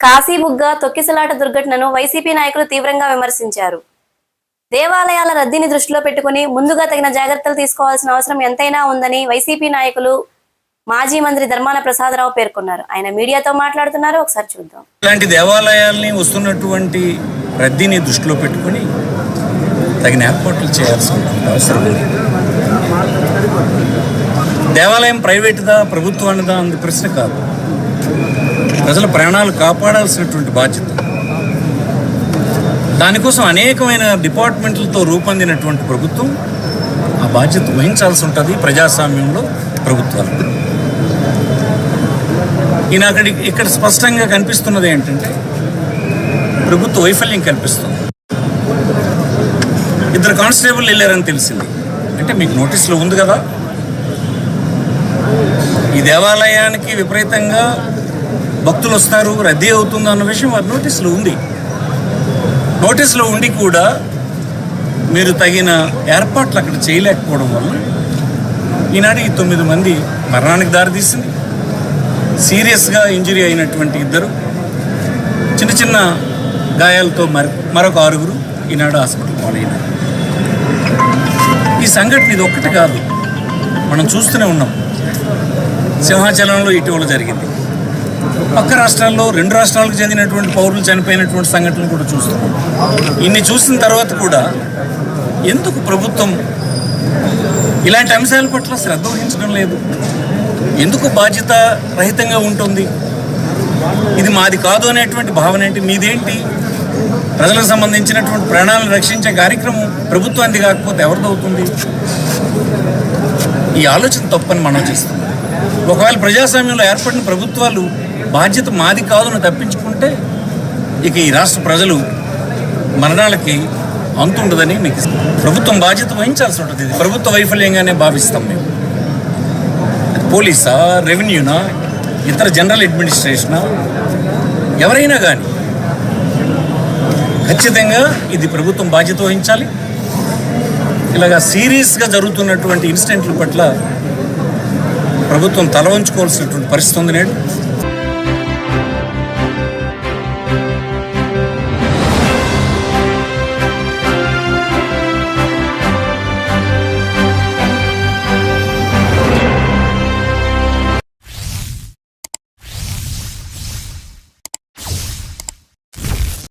కాశీబుగ్గ తొక్కిసలాట దుర్ఘటనను వైసీపీ నాయకులు తీవ్రంగా విమర్శించారు. దేవాలయాల రద్దీని దృష్టిలో పెట్టుకుని ముందుగా తగిన జాగ్రత్తలు తీసుకోవాల్సిన అవసరం ఎంతైనా ఉందని వైసీపీ నాయకులు మాజీ మంత్రి ధర్మాన ప్రసాదరావు పేర్కొన్నారు. ఆయన మీడియాతో మాట్లాడుతున్నారు. ఒకసారి చూద్దాం. ఇలాంటి దేవాలయాల్ని వస్తున్నటువంటి రద్దీని దృష్టిలో పెట్టుకొని తగిన ఏర్పాట్లు చేయాల్సిన అవసరం ఉంది. దేవాలయం ప్రైవేట్దా ప్రభుత్వానిదా అంది ప్రశ్న కాదు. ప్రజల ప్రాణాలు కాపాడాల్సినటువంటి బాధ్యత. దానికోసం అనేకమైన డిపార్ట్మెంట్లతో రూపొందినటువంటి ప్రభుత్వం ఆ బాధ్యత వహించాల్సి ఉంటుంది ప్రజాస్వామ్యంలో ప్రభుత్వాలు. ఈయన అక్కడ ఇక్కడ స్పష్టంగా కనిపిస్తున్నది ఏంటంటే ప్రభుత్వ వైఫల్యం కనిపిస్తుంది. ఇద్దరు కానిస్టేబుల్ వెళ్ళారని తెలిసింది. అంటే మీకు నోటీసులో ఉంది కదా? ఈ దేవాలయానికి విపరీతంగా భక్తులు వస్తారు రద్దీ అవుతుంది అన్న విషయం వారి నోటీసులో ఉంది. నోటీసులో ఉండి కూడా మీరు తగిన ఏర్పాట్లు అక్కడ చేయలేకపోవడం వల్ల ఈనాడు ఈ తొమ్మిది మంది మరణానికి దారితీసింది. సీరియస్గా ఇంజరీ అయినటువంటి ఇద్దరు చిన్న చిన్న గాయాలతో మరి మరొక ఆరుగురు ఈనాడు హాస్పిటల్ పాలైనారు. ఈ సంఘటన ఇది ఒక్కటి కాదు మనం చూస్తూనే ఉన్నాం. సింహాచలంలో ఇటీవల జరిగింది. పక్క రాష్ట్రాల్లో రెండు రాష్ట్రాలకు చెందినటువంటి పౌరులు చనిపోయినటువంటి సంఘటనలు కూడా చూస్తున్నాం ఇన్ని చూసిన తర్వాత కూడా ఎందుకు ప్రభుత్వం ఇలాంటి అంశాల పట్ల శ్రద్ధ వహించడం లేదు? ఎందుకు బాధ్యత రహితంగా ఉంటుంది? ఇది మాది కాదు అనేటువంటి భావన ఏంటి? మీదేంటి? ప్రజలకు సంబంధించినటువంటి ప్రాణాలను రక్షించే కార్యక్రమం ప్రభుత్వానికి కాకపోతే ఎవరిది అవుతుంది? ఈ ఆలోచన తప్పని మనం చేస్తుంది ఒకవేళ ప్రజాస్వామ్యంలో ఏర్పడిన ప్రభుత్వాలు బాధ్యత మాది కాదును తప్పించుకుంటే ఇక ఈ రాష్ట్ర ప్రజలు మరణాలకి అంతుండదని మీకు ప్రభుత్వం బాధ్యత వహించాల్సి ఉంటుంది. ఇది ప్రభుత్వ వైఫల్యంగానే భావిస్తాం మేము. పోలీసా రెవెన్యూనా ఇతర జనరల్ అడ్మినిస్ట్రేషనా? ఎవరైనా కానీ ఖచ్చితంగా ఇది ప్రభుత్వం బాధ్యత వహించాలి. ఇలాగా సీరియస్గా జరుగుతున్నటువంటి ఇన్సిడెంట్ల పట్ల ప్రభుత్వం తల వంచుకోవాల్సినటువంటి పరిస్థితి ఉంది నేడు.